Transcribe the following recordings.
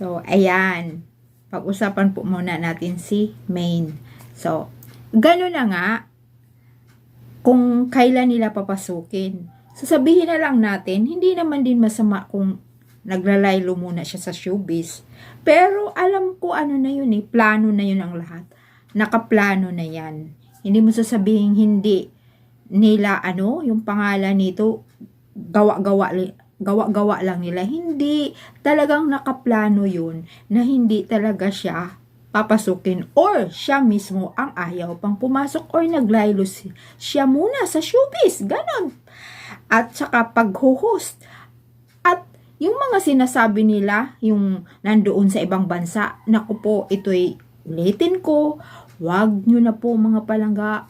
So, ayan. Pag-usapan po muna natin si Maine. So, gano'n na nga kung kailan nila papasukin. Sasabihin na lang natin, hindi naman din masama kung naglalaylo muna siya sa showbiz. Pero alam ko ano na yun eh, plano na yun ang lahat. Nakaplano na yan. Hindi mo sasabihin hindi nila ano, yung pangalan nito, gawa-gawa gawa-gawa lang nila. Hindi talagang nakaplano yun na hindi talaga siya papasukin or siya mismo ang ayaw pang pumasok or naglaylo si- siya muna sa showbiz. Ganon. At saka pag-host. At yung mga sinasabi nila, yung nandoon sa ibang bansa, naku po, ito'y ulitin ko, wag nyo na po mga palangga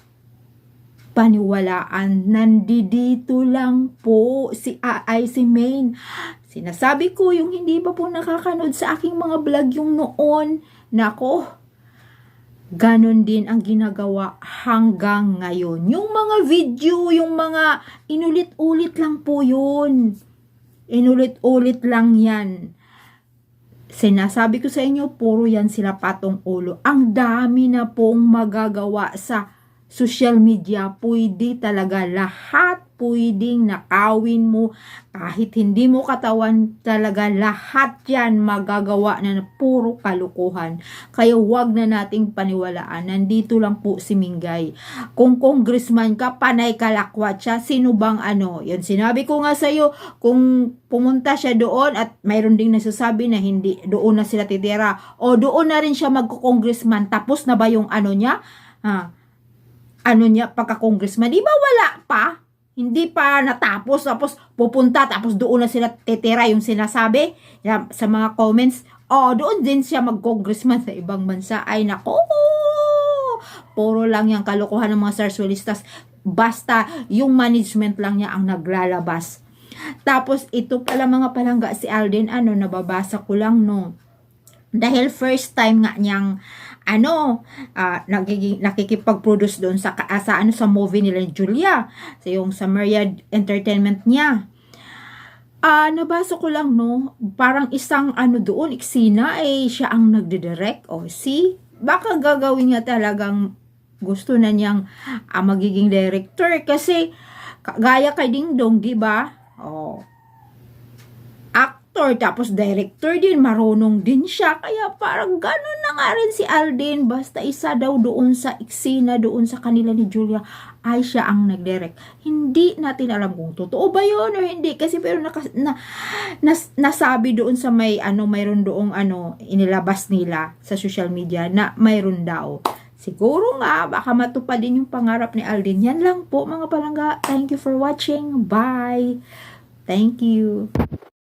paniwalaan. Nandidito lang po si ay si Maine. Sinasabi ko yung hindi pa po nakakanood sa aking mga vlog yung noon. Nako, ganon din ang ginagawa hanggang ngayon. Yung mga video, yung mga inulit-ulit lang po yun. Inulit-ulit lang yan. Sinasabi ko sa inyo, puro yan sila patong ulo. Ang dami na pong magagawa sa social media. Pwede talaga lahat pwedeng nakawin mo. Kahit hindi mo katawan talaga lahat yan magagawa na, puro kalukuhan. Kaya wag na nating paniwalaan. Nandito lang po si Mingay. Kung congressman ka, panay kalakwat siya. Sino bang ano? Yun, sinabi ko nga sa'yo, kung pumunta siya doon at mayroon ding nagsasabi na hindi doon na sila titira o doon na rin siya magko-congressman tapos na ba yung ano niya ha, ano niya pagka-congressman. Di ba wala pa? Hindi pa natapos. Tapos pupunta tapos doon na sila titira yung sinasabi sa mga comments. Oh doon din siya mag-congressman sa ibang bansa. Ay nako puro lang yung kalokohan ng mga sarsuelistas basta yung management lang niya ang naglalabas. Tapos ito pala mga palangga si Alden ano nababasa ko lang no. Dahil first time nga niyang ano ah, nagiging nakikipag-produce doon sa ka- sa ano sa movie nila ni Julia. So yung sa Myriad Entertainment niya. Ah, nabasa ko lang no, parang isang ano doon, eksena eh siya ang nagdidirect. O see, baka gagawin niya talagang gusto na niyang ah, magiging director kasi ka- gaya kay Ding Dong, di ba? Oh. Actor, tapos director din, marunong din siya. Kaya parang ganun na nga rin si Alden. Basta isa daw doon sa eksena, doon sa kanila ni Julia, ay siya ang nagdirect. Hindi natin alam kung totoo ba yun or hindi. Kasi pero naka, na, nas, nasabi doon sa may, ano, mayroon doong, ano, inilabas nila sa social media na mayroon daw. Siguro nga, baka matupad din yung pangarap ni Alden. Yan lang po mga palangga. Thank you for watching. Bye. Thank you.